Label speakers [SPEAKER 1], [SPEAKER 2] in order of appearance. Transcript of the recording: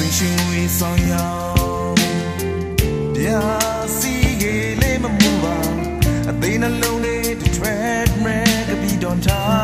[SPEAKER 1] 心心为上扬。别西给泪么木吧，对那龙的 treadmill 隔壁 downtown。